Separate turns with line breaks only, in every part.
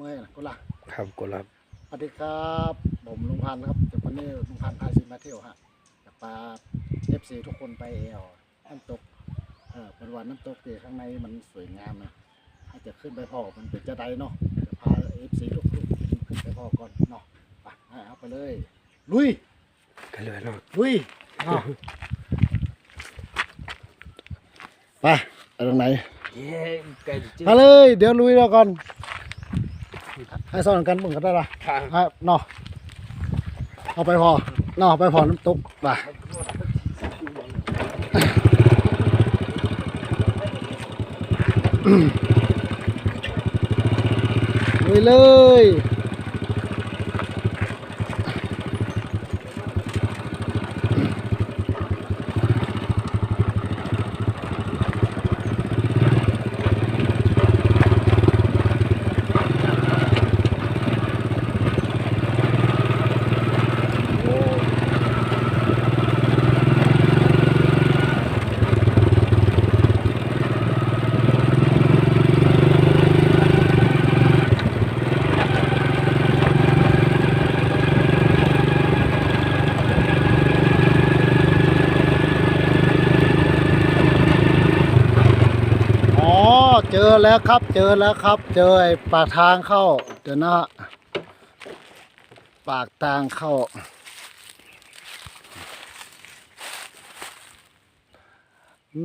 เมื่อยนะกุละ
ครับกดรับ
สวัสดีครับผมลุงพันธ์ครับจากวันนี้ลุงพันธ์พาชิมมาเที่ยวฮะจากปลาเอฟซีทุกคนไปแอลน้ำตกเออเป็นวันน้ำตกที่ข้างในมันสวยงามนะถ้าจะขึ้นไปพอมันเป็นจะไดเนาะจะพาเอฟซีทุกคนขึ้นไปพอก่อนเนาะไปเอาไปเลย ลุย
กันเลยเนาะ
ลุยอ้าวไปไปตรงไหน
เย้ไก่จืด
มาเลย เดี๋ยวลุยแล้วก่อน ให้สอนกันมึงก็ได้ละ
ครับ
ครับเนาะเอาไปพอเนาะเอาไปพอน้ำตกไปลุยเลย อ๋อ เจอแล้วครับ เจอแล้วครับ เจอไอ้ปากทางเข้า เดี๋ยวนะปากทางเข้า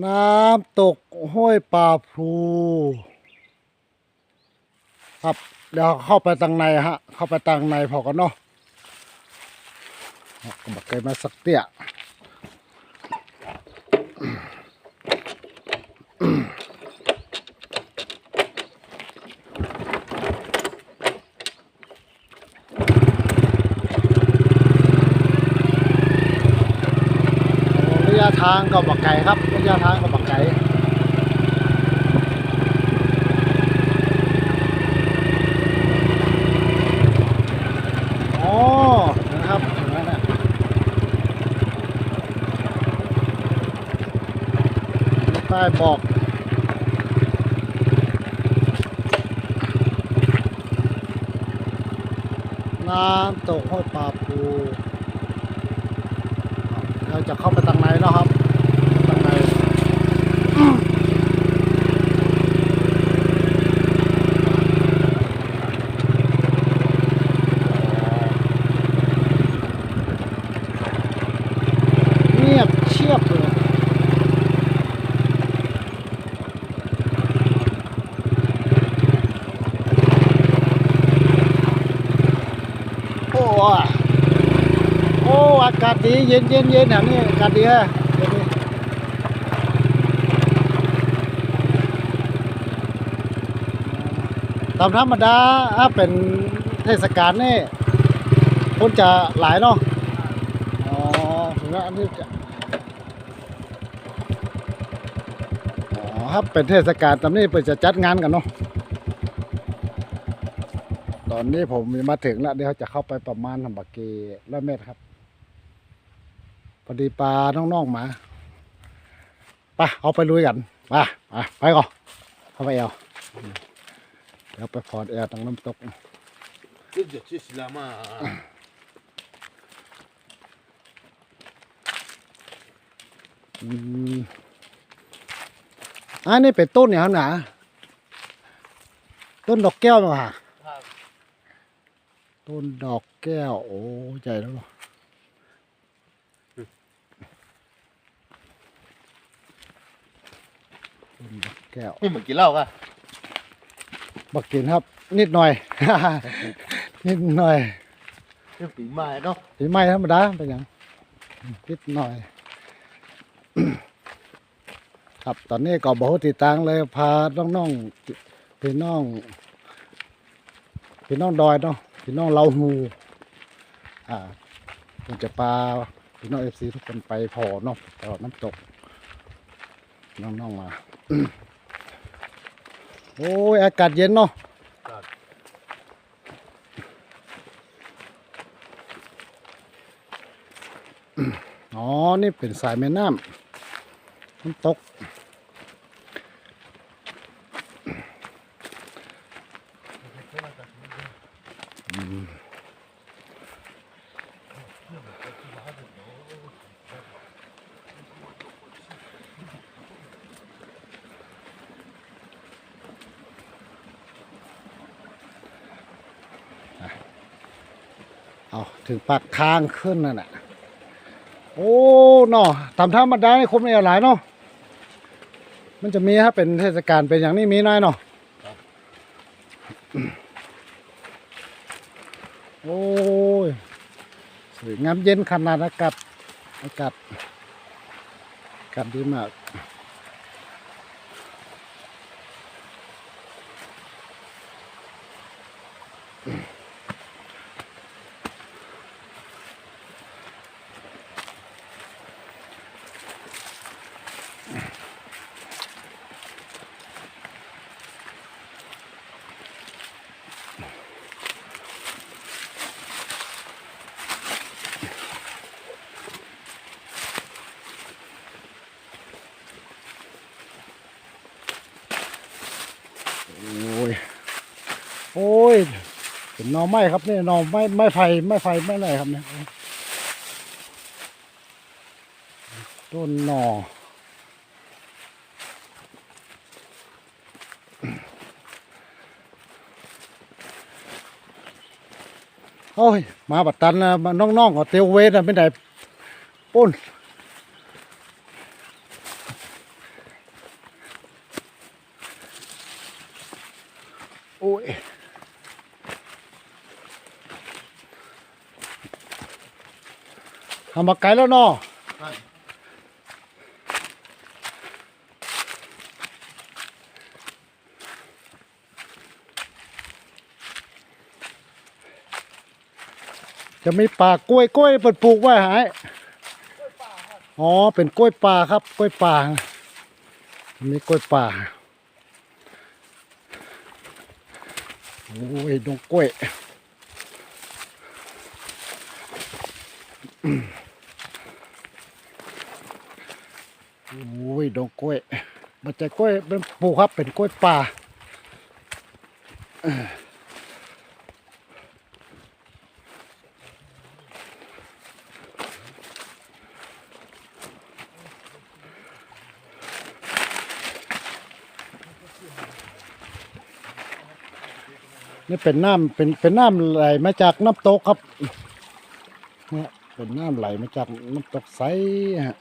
น้ำตกห้วยป่าพลูครับเดี๋ยวเข้าไปทางในฮะ เข้าไปทางในพอกันเนาะก็บอกเคยมาสักเตี้ย ระยะทางก็บักไก่ครับระยะทางก็บักไก่อ๋อนะครับใช่บอกน้ำตกห้วยปลาปูเราจะเข้าไปทางไหนเนาะครับทางไหนเงียบเชียบเลยโอ้ย โอ้อากาศ ดีเย็นเย็นเย็นแถวนี้อากาศดีฮะเย็นดีตามธรรมดาถ้าเป็นเทศกาลนี่คนจะหลายเนาะอ๋อถึงว่าอันนี้จะอ๋อถ้าเป็นเทศกาลตามนี้เปิดจะจัดงานกันเนาะตอนนี้ผมมาถึงแล้วเดี๋ยวจะเข้าไปประมาณทำบักเกร้อยเมตรครับ พอดีปลาน้องๆมาไปเอาไปลุยกันไปไปไปก่อนเข้าไปเอาเดี๋ยวไปพอดแอร์ตรงน้ำตก
จืดจืดสิละมา
อืมอันนี้เป็นต้นเนี่ยครับหนาต้นดอกแก้วเนาะค่ะ
ครับ
ต้นดอกแก้ว โอ้ ใหญ่แล้วเนอะต้นดอก แก้ว
นี่เหมือนกินเหล้าป่ะ
บักกินครับ นิดหน่อย นิดหน่อย
เรื่องปีใหม่เนาะ
ปีใหม่ธรรมดาเป็นหยังนิดหน่อย ครับตอนนี้ก็บอกติดตังเลยพาน้องๆพี่น้องพี่น้องดอยเนาะพี่น้องเราหูอ่าผมจะปลาพี่น้องเอฟซีทุกคนไปพอเนาะตลอดน้ำตก น้องๆมา โอ้ย อากาศเย็นเนาะอ๋อ นี่เป็นสายแม่น้ำน้ำตก เอาถึงปากทางขึ้นนั่นน่ะโอ้เนาะตามธรรมดานี่คมไม่หลายเนาะมันจะมีฮะเป็นเทศกาลเป็นอย่างนี้มีน้อยเนาะโอ้ยสวยงามเย็นขนาดอากาศอากาศอากาศดีมาก โอ้ย โอ้ย เป็นหนอไม้ครับนี่หนอไม้ไม้ไผ่ไม้ไผ่ไม้อะไรครับเนี่ยต้นหนอโอ้ย มาบัดตันนะมาน้องๆก็เตียวเวทนะไม่ได้ปุ้น ทำมาไกลแล้วเนาะจะมีป่ากล้วยกล้วยเปิดปลูกไว้หายอ๋อ เป็นกล้วยป่าครับ กล้วยป่ามีกล้วยป่า โอ้ยดงกล้วยโอ้ ยดงกล้วยมันจะกล้วยเป็นปลูกครับเป็นกล้วยป่านี่เป็นน้ำเป็นเป็นน้ำไหลมาจากน้ำตกครับเนี่ยเป็นน้ำไหลมาจากน้ำตกใสฮะ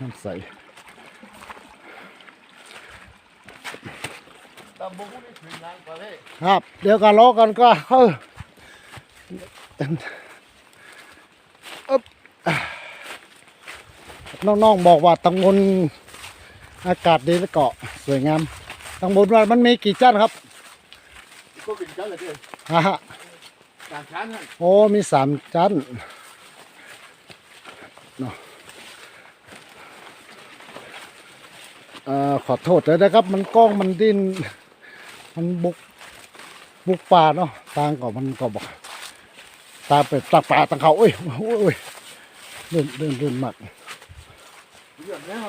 น้ำใส
ตามบุกนี่ถึงนางกว่าเลย
ครับ เดี๋ยวกันล้อกันก็เอออึ๊บน้องๆบอกว่าตังบนอากาศดีและเกาะสวยงามตังบนว่ามันมีกี่จันครับ
ก็เป็นกันเลยเด้อ
อ่าฮะ
ต่างชั้นฮะ
โอ้มีสามจันเนาะ อ่อขอโทษเลยนะครับ มันกล้องมันดิ้น มันบุกบุกป่าเนาะตางก็มันก็บอกตามไปตักป่าตังเขาโอ้ยโอ้ยโอ้ยเดินเดินเดินมาก
เรื่องแล้ว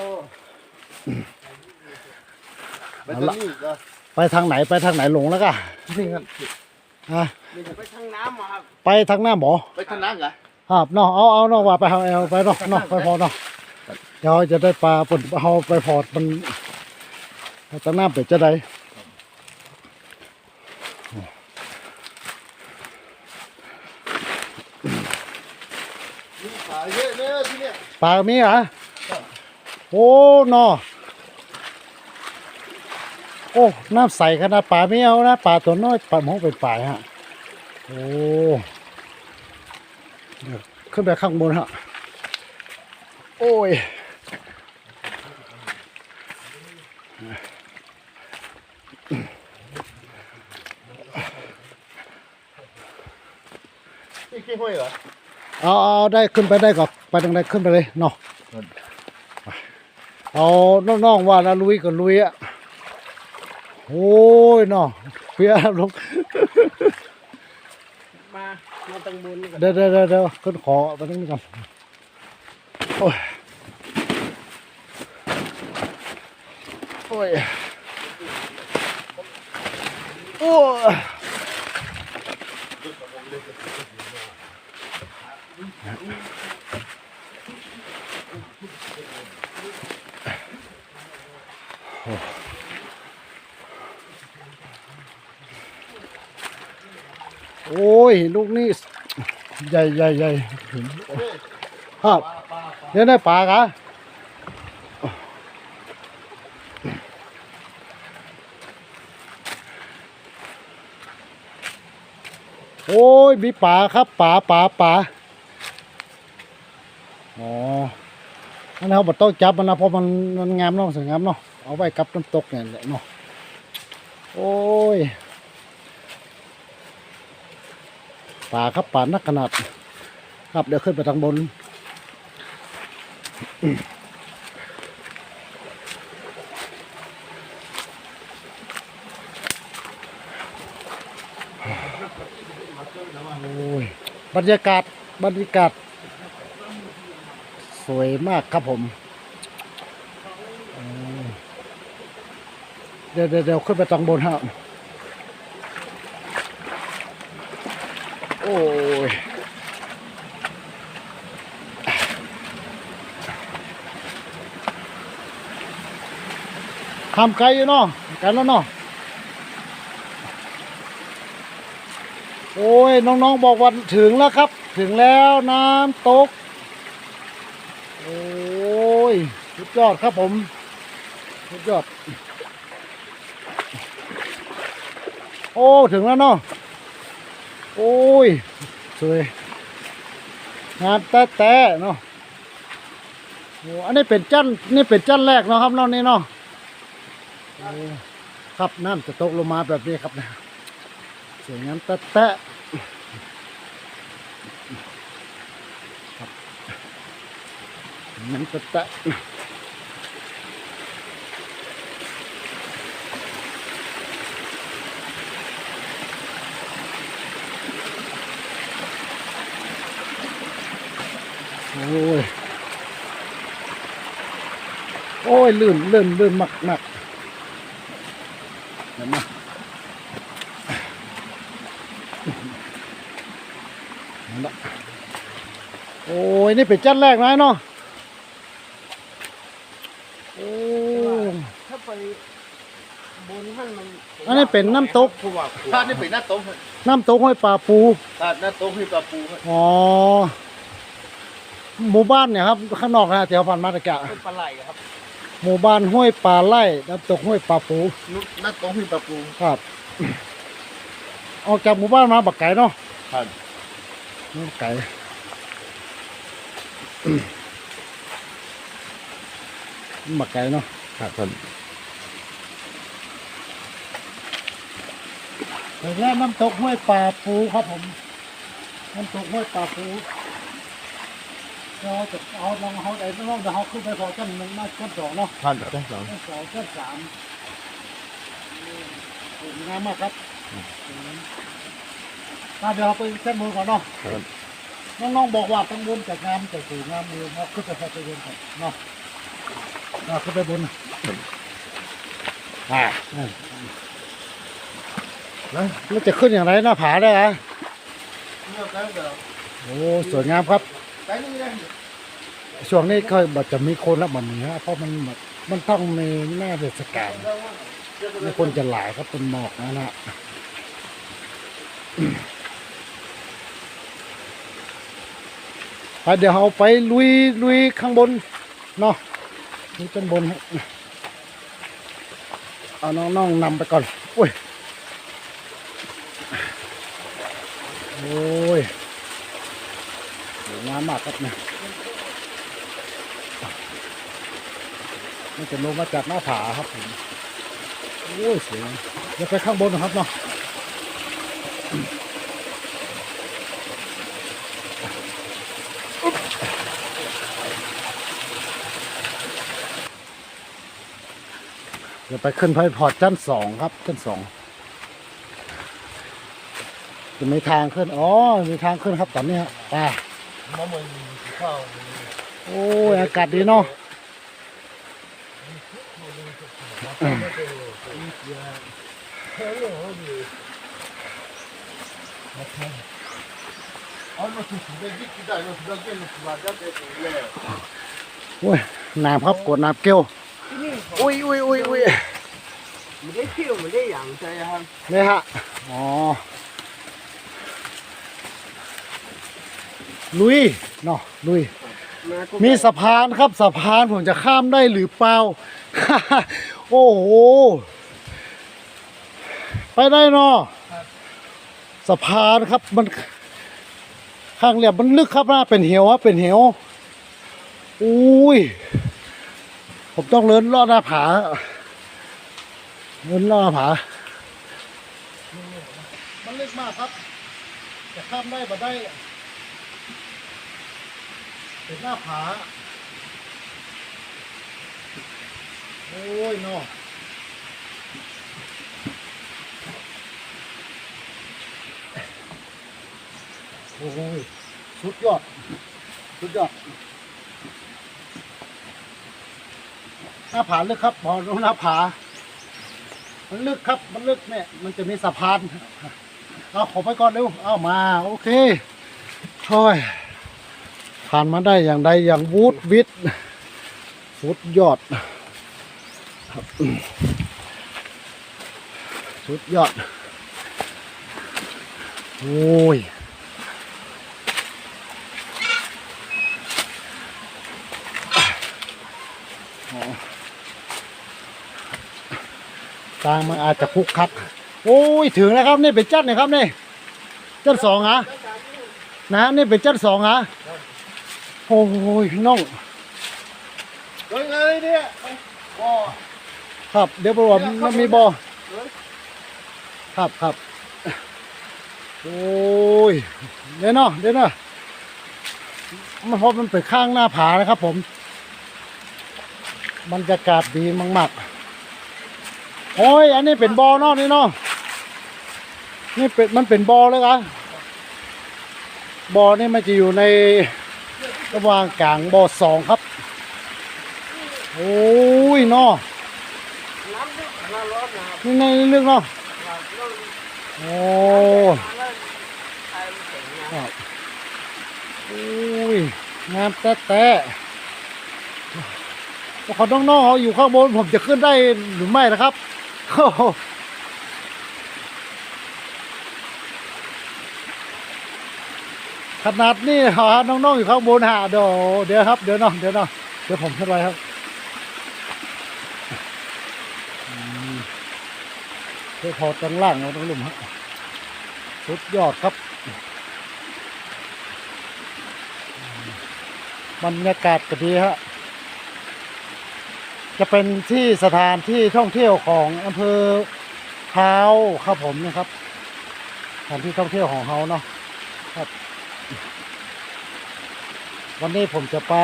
ไป
เอา
ทาง
ละ
นี้ก็
ไปทางไหนไปทางไหนหลงแล้วก็
นี่ครับ
อะ
ไปทางน้ำครับ
ไปทางหน้าหมอ
ไปทางน้ำเหรอ
ครับเนาะเอาเอาเนาะว่าไปเอาเอาไปเนาะเนาะไปพอเนาะ เดี๋ยวจะได้ปลาปนเอาไปพอดมันทางหน้าเป็ดจะได้
มีขาเยอะเนี่ยที่เนี่ย
ปลามีเหรอโอ้เนาะโอ้น้ำใสขนาดปลาไม่เอานะปลาตัวน้อยปลาหมองเป็นปลาฮะโอ้เดี๋ยวขึ้นไปข้างบนฮะโอ้ย
นี่ขี้ห้วยเหรอ
เอาเอาได้ขึ้นไปได้ก็ไปทางใดขึ้นไปเลยเนาะเอาน้องๆว่าแล้วลุยก็ลุยอะโอ้ยเนาะเพียลง
มามาตังบนนี่ก่อน
เดี๋ยวเดี๋ยวเดี๋ยวเดี๋ยวขึ้นขอไปตรงนี้ก่อนโอ้ยโอ้ย โอ้ย โอ้ย ลูกนี่ใหญ่ใหญ่ใหญ่ครับเนี่ยได้ปลากะโอ้ย มีป่าครับป่าป่าป่าอ๋ออันนั้นเขาบอกต้องจับมันนะเพราะมันมันงามเนาะสวยงามเนาะเอาไว้กับน้ำตกเนี่ยแหละเนาะโอ้ย ป่าครับป่านักขนาด ครับเดี๋ยวขึ้นไปทางบน โอ้ยบรรยากาศบรรยากาศ สวยมากครับผมเดี๋ยวเดี๋ยวเดี๋ยวขึ้นไปทางบนฮะ โอ้ยทำไกลอยู่เนาะไกันแล้วเนาะโอ้ย น้องๆบอกว่าถึงแล้วครับ ถึงแล้วน้ำตก โอ้ย สุดยอดครับผม สุดยอด โอ้ ถึงแล้วเนาะ โอ้ย สวยงานแต้ๆเนาะโอ้อันนี้เป็นจันนี่เป็นจันแรกเนาะครับเนาะนี่เนาะโอ้ครับน้ำจะตกลงมาแบบนี้ครับนะสวยงามแตะแตะครับงามแตะแตะ โอ้ย โอ้ยลื่นลื่นลื่นมากมากเห็นไหมนั่นละโอ้ย นี่เป็นจันแรกนะเนาะโอ้
ถ้าไปบนท่านมัน
อันนี้เป็นน้ำตก
ผู้ว่า
ถ้านี่เป็นหน้าโต๊ะ
น้ำตกห้วยป่าปู
ถ้าหน้าโต๊ะให้ปลาปูครับ
อ๋อ หมู่บ้านเนี่ยครับข้างนอกนะแถวพันมาตะกะ
เป็นปลาไหลครับ
หมู่บ้านห้วยป่าไร่น้ำตกห้วยป่าปู
หน้าโต๊ะให้ปลาปู
ครับ ออกจากหมู่บ้านมาบักไก่เนาะ
ครับ
บักไก่บักไก่เนาะ
ครับครับ
ถึงแล้วน้ำตกห้วยป่าปูครับผมน้ำตกห้วยป่าปู เราจะเอาลองเอาไหนต้องเดี๋ยวเขาขึ้นไปพอกันหนึ่งมากันสองเนาะ
ครับได้สอง
กันสองกันสามสวยงามมากครับมาเดี๋ยวเราไปเส้นบนก่อนเนาะน้องๆบอกว่าต้องบนจากงามจากสวยงามเลยเนาะขึ้นไปพอไปบนก่อนเนาะอ่าขึ้นไปบนนะอ่านั่นแล้วมันจะขึ้นอย่างไรหน้าผาได้อะ
เนี่ยได้เดี๋ยว
โอ้สวยงามครับ ช่วงนี้ค่อยบัดจะมีคนล้วมันนี้ฮะเพราะมันแบบมันต้องมีหน้าเทศกาลมีคนจะหลายครับเป็นหมอกนะนะไปเดี๋ยวเราไปลุยลุยข้างบนเนาะลุยข้างบนเอาน้องๆนำไปก่อนโอ้ยโอ้ย วยงามมากครับเนี่ยมันจะลงมาจากหน้าผาครับผมโอ้ยสวยเดี๋ยวไปข้างบนนะครับเนาะเดี๋ยวไปขึ้นไปพอร์ตชั้นสองครับชั้นสองจะมีทางขึ้น อ๋อ มีทางขึ้นครับตอนนี้ครับไป
มะม่วงข้าว
โอ้ยอากาศดีเนาะ
เอาหนูถูกถูกได้ยิ่งได้หนูถูกได้ยิ่งหนูถูกได้ยิ่งเลย
โอ้ยน้ำครับกดน้ำเกลียว
ที่นี่เขา
อุ้ยอุ้ยอุ้ยอุ้ย
ไม่ได้เที่ยวไม่ได้อย่างใจครับ
นี่ฮะอ๋อ ลุยเนาะลุย มีสะพานครับสะพานผมจะข้ามได้หรือเปล่า โอ้โห ไปได้เนาะสะพานครับมันข้างเหลี่ยมมันลึกครับนะเป็นเหวครับเป็นเหวอุ้ย ผมต้องเลินลอดหน้าผาเลินลอดหน้าผา มันลึกมากครับ จะข้ามได้บ่ได้ เป็นหน้าผา โอ้ยเนาะโอ้ยสุดยอด สุดยอด หน้าผาลึกครับพอลงหน้าผา มันลึกครับ มันลึกเนี่ยมันจะมีสะพาน เอาขอไปก่อนเร็ว เอามา โอเคโอ้ย ผ่านมาได้อย่างใดอย่างวูดวิดสุดยอดครับสุดยอด โอ้ยทางมันอาจจะคุกคัก โอ้ย ถึงแล้วครับ นี่เป็นจัดนะครับนี่จัดสองฮะนะนี่เป็นจัดสองฮะ โอ้ยน้อง
เฮ้ยเลยเนี่ยอ๋อ
ครับ เดี๋ยวบอกว่ามันมีบอครับครับโอ้ยเดี๋ยวเนาะเดี๋ยวเนาะมันเพราะมันเป็นข้างหน้าผานะครับผมบรรยากาศดีมากๆโอ้ยอันนี้เป็นบอเนาะนี่เนาะนี่เป็นมันเป็นบอเลยครับบอนี่มันจะอยู่ใน ระหว่างกลางบ่อสองครับ โอ้ยเนาะ
น้ำลึกน้ำร้อนนะครับ
นี่ในเรื่องเนาะโอ้
แล้วใครมันเก่งนะ
ครับโอ้ยงามแต๊ะแต๊ะขอน้องๆเขาอยู่ข้างบนผมจะขึ้นได้หรือไม่นะครับโอ้โห ขนาดนี้เหรอน้องๆอยู่ข้างบนฮะเดี๋ยวเดี๋ยวครับ เดี๋ยวเนาะเดี๋ยวเนาะเดี๋ยวผมขึ้นไปครับเพื่อพอตั้งล่างเราต้องลุ่มฮะสุดยอดครับบรรยากาศก็ดีฮะจะเป็นที่สถานที่ท่องเที่ยวของอำเภอเท้าครับผมนะครับสถานที่ท่องเที่ยวของเขาเนาะครับ วันนี้ผมจะปา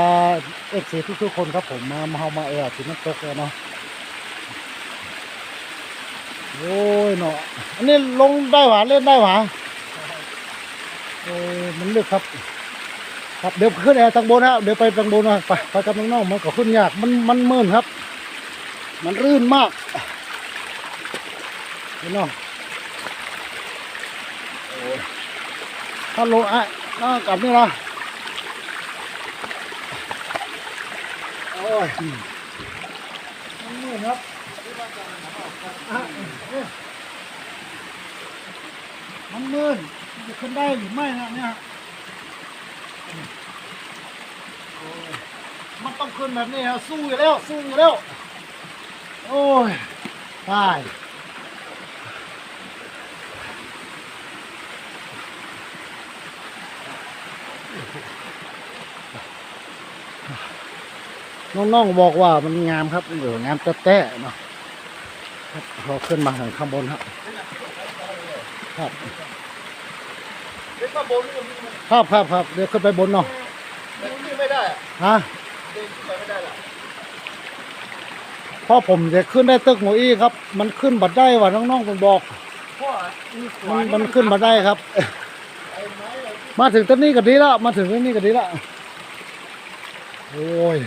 เอฟซีทุกๆคนครับผมมามาเฮามาแอร์ที่น้ำตกแล้วเนาะโอ้ยเนาะอันนี้ลงได้หวาเล่นได้หวาโอ้ยมันลึกครับ ครับเดี๋ยวขึ้นแอร์ทางบนฮะเดี๋ยวไปทางบนนะไปไปกับน้องๆมันก็ขึ้นยากมันมันมืนครับ มันรื่นมากเห็นเนาะถ้าลงอะน่ากลับนี่ละโอ้ ยมันมืนครับอะเนี่ยมันมืดจะขึ้นได้หรือไม่นะเนี่ยมันต้องขึ้นแบบนี้ฮะสู้อยู่แล้ว สู้อยู่แล้ว โอ้ยตาย น้องๆบอกว่ามันงามครับเอองามแต้ๆเนาะครับเราขึ้นมาถึงข้างบนครับ ครับ
เด็กมาบนนี่มัน
ครับครับครับเดี๋ยวขึ้นไปบนเนาะ
นี่ไม่ได้อะ
ฮะ
เด็กไปไม่ได้ละ
พ่อผมจะขึ้นได้ตึกหมูอี้ครับ มันขึ้นบัดได้ว่ะน้องๆผมบอก
พ่อมีข
มั
วานน
มันขึ้นมาได้ครับ มาถึงต้นนี้ก็ดีแล้วมาถึงต้นนี้ก็ดีแล้วโอ้ย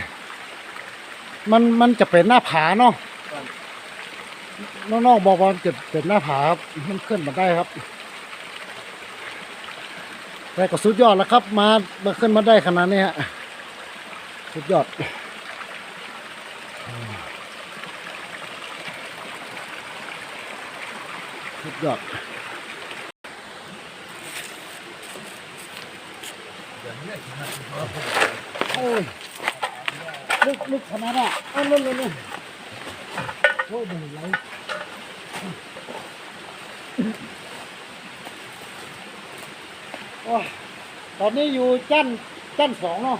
มันมันจะเป็นหน้าผาเนาะน้องๆบอกว่ามันเกิดเป็นหน้าผาครับมันขึ้นมาได้ครับแต่ก็สุดยอดแล้วครับ มามาขึ้นมาได้ขนาดนี้ฮะสุดยอดสุดยอดโอ้ย ลึกลึกขนาดน่ะเอาเล่นเล่นเล่นโอ้ยดูไหลโอ้ยตอนนี้อยู่จันจันสองเนาะ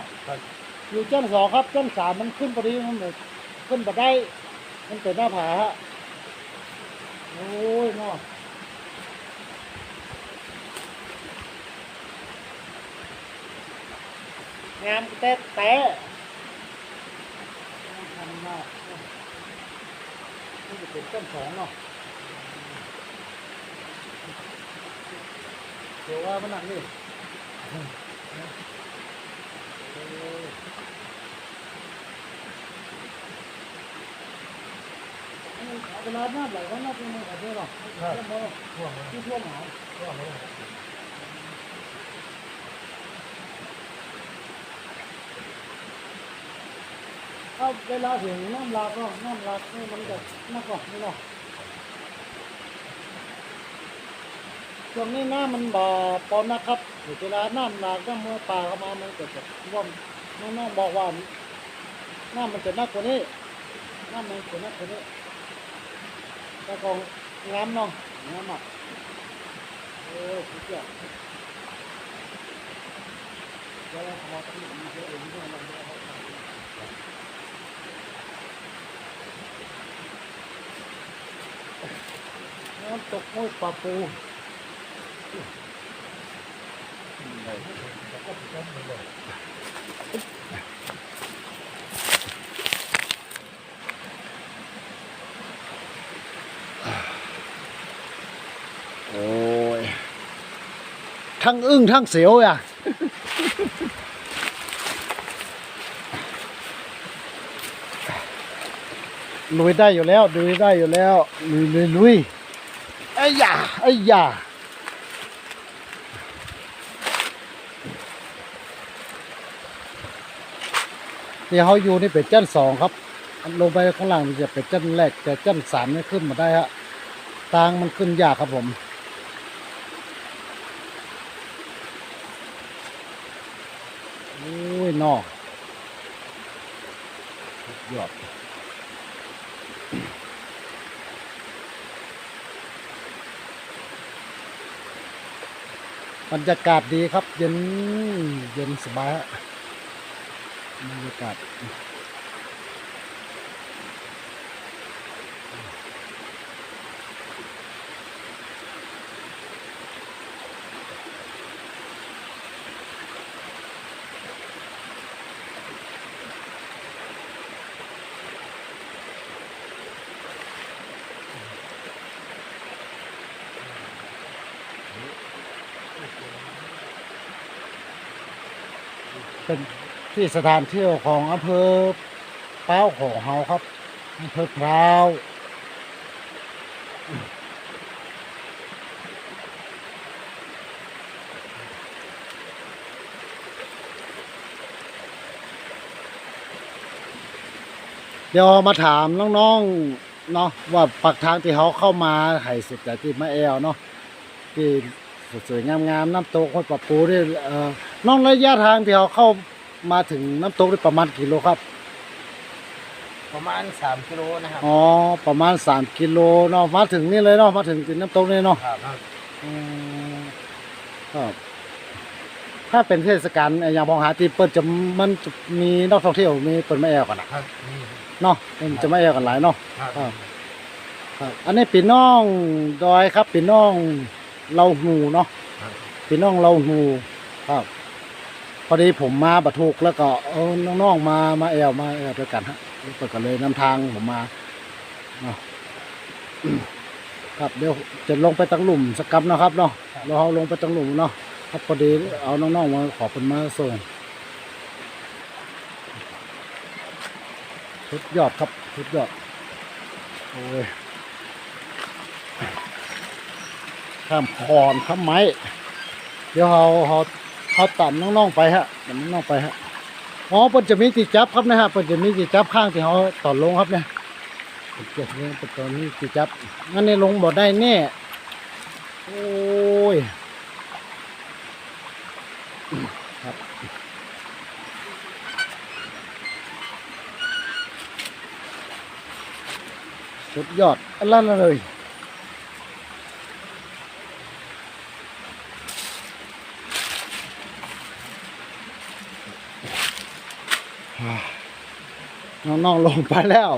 อยู่จันสองครับจันสามมันขึ้นพอดีมันแบบขึ้นมาได้ มันเป็นหน้าผาฮะโอ้ยเนาะงามแต่แต่ ทำมากนี่จะเป็นต้นสองเนาะเดี๋ยวว่ามันหนักนี่เอาเวลาหน้าไหลก็น่าเป็นมันขอโทษหรอกท่วมมาท่วมที่ท่วมหนาวท่วมเลยเอาเวลาถึงน้ำหลาก็น้ำหลากนี่มันจะนักกว่านี่เนาะช่วงนี้น้ำมันบ่ปอนนะครับเวลาน้ำหลากน้ำมือปลาเข้ามามันเก็จะท่วมน้องๆบอกว่าน้ำมันจะนักกว่านี้น้ำมันจะนักกว่านี้แต่ก็งามเนาะงามอะโอ้ยสุดยอดเดี๋ยวเราขอที่มีเยอะเองด้วยเราไม่ได้เอาไป น้ำตกห้ยปลาปูโอ้ย ทั้งอึ้งทั้งเสียวอะลุยได้อยู่แล้ว ลุยได้อยู่แล้ว ลุยลุยลุย อ้ยาไอ้ยาที่เขาอยู่นี่เป็นเจ้นสองครับลงไปข้างล่างจะเป็นเจ้นแรกแต่เจ้นสามนี่ขึ้นมาได้ฮะทางมันขึ้นยากครับผมโอ้ยนอกยอด บรรยากาศดีครับ เย็นเย็นสบายฮะบรรยากาศเป็น ที่สถานเที่ยวของอำเภอเป้าวของเฮาครับอำเภอพร้าวเดี๋ยวมาถามน้องๆเนาะว่าปักทางที่เขาเข้ามาไห่สุดจากที่มะแอวเนาะที่สวยๆงามๆน้ำตกห้วยปะปูนี่เออน้องระยะทางที่เขาเข้า มาถึงน้ำตกนี่ประมาณกี่โลครับ
ประมาณสามกิโลนะครับ
อ๋อ ประมาณสามกิโลเนาะ มาถึงนี่เลยเนาะ มาถึงจุดน้ำตกนี่เนาะ
ครับ
อืมครับ ถ้าเป็นเทศกาลไอ้อย่างมองหาที่เปิดจะมันจะมีนักท่องเที่ยวมีเปิดไม่แอวกันนะครับ
นี่
เนาะมันจะไม่แอวกันหลายเนาะ
ครับ
ครับครับอันนี้ปีน้องดอยครับปีน้องเราหูเนาะ
ครับ
ปีน้องเราหูครับ พอดีผมมาบัทุกแล้วก็เออน้องๆมามาแอวมาแอวด้วยกันฮะเปิดกันเลยนำทางผมมาเนาะครับเดี๋ยวจะลงไปตังหลุมสกับนะครับเนาะเราเอาลงไปตังหลุมเนาะครับพอดีเอาน้องๆมาขอเป็นมาส่งสุดยอดครับสุดยอดโอ้ยข้ามคอนข้ามไม้ เดี๋ยวเราเรา เราตัดน้องๆไปฮะตัดน้องๆไปฮะอ๋อเพิ่นจะมีจีจับครับนะฮะเพิ่นจะมีจีจับข้างที่เขาตอดลงครับเนี่ยเพิ่นจะมีเป็นตัวนี้จีจับงั้นในลงบ่ได้แน่โอ้ยครับสุดยอดอันนั้นเลย น้องลงไปแล้ว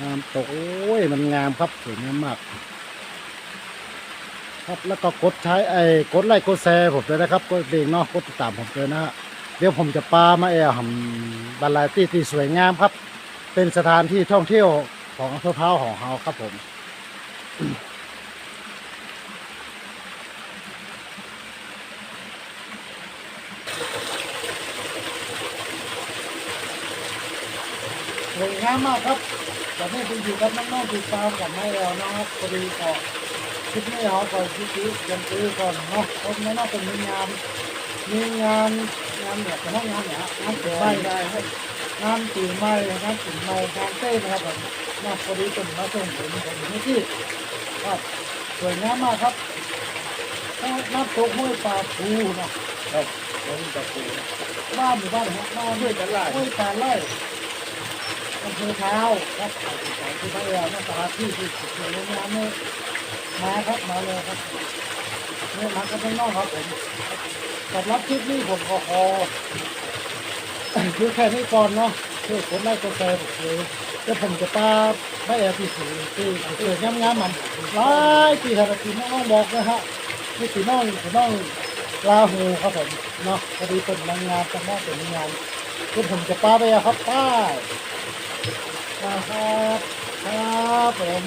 งามตกโอ้ย มันงามครับสวยงามมาก ครับแล้วก็กดใช้ไอ้กดไลค์กดแชร์ผมด้วยนะครับ กดเองเนาะกดติดตามผมด้วยนะฮะเดี๋ยวผมจะปามาแอลหำบรรลายที่ที่สวยงามครับ เป็นสถานที่ท่องเที่ยวของอำเภอพร้าวของเราครับผม สวยงา มมากครับตอนนี้ผมอยู่กับน้องๆติดตามกับไม่แล้วนะครับพอดีก็คลิปนี้เขาก่อนคิดคิดยังซื้อก่อนเนาะเพราะไม่น่าเป็นมีงานมีงานงานแบบเป็นห้องงานเนี่ยฮะงานตีไม้ได้ครับงานตีไม้งานตีไม้งานเต้นนะครับผมนะพอดีเป็นมาส่งผมผมอยู่ที่ครับสวยงามมากครับน้ำตกห้วยปลาปูเนาะ
ครับผมจะปู
บ้านหมู่บ้านครับบ้าน
ช่วยกันไล่
ห้วยปลาไร่ อำเภอเท้าครับที่พระเอวนะสถานที่ที่สวยงามเนี่ยมาครับมาเลยครับเนี่ยมากันข้างนอกครับผมสำหรับคลิปนี้ผมขอขอคือแค่นี้ก่อนเนาะคือคนได้กาแฟผมเลยแล้วผมจะปาพระเอวที่สวยที่สวยงามๆมันหลายที่ขนาดที่น้องบอกนะฮะนี่สีน้องสีน้องลาหูครับผมเนาะพอดีเป็นนางงามจังหวะเป็นนางงามคุณผมจะป้าไปครับป้า ครับ ครับผม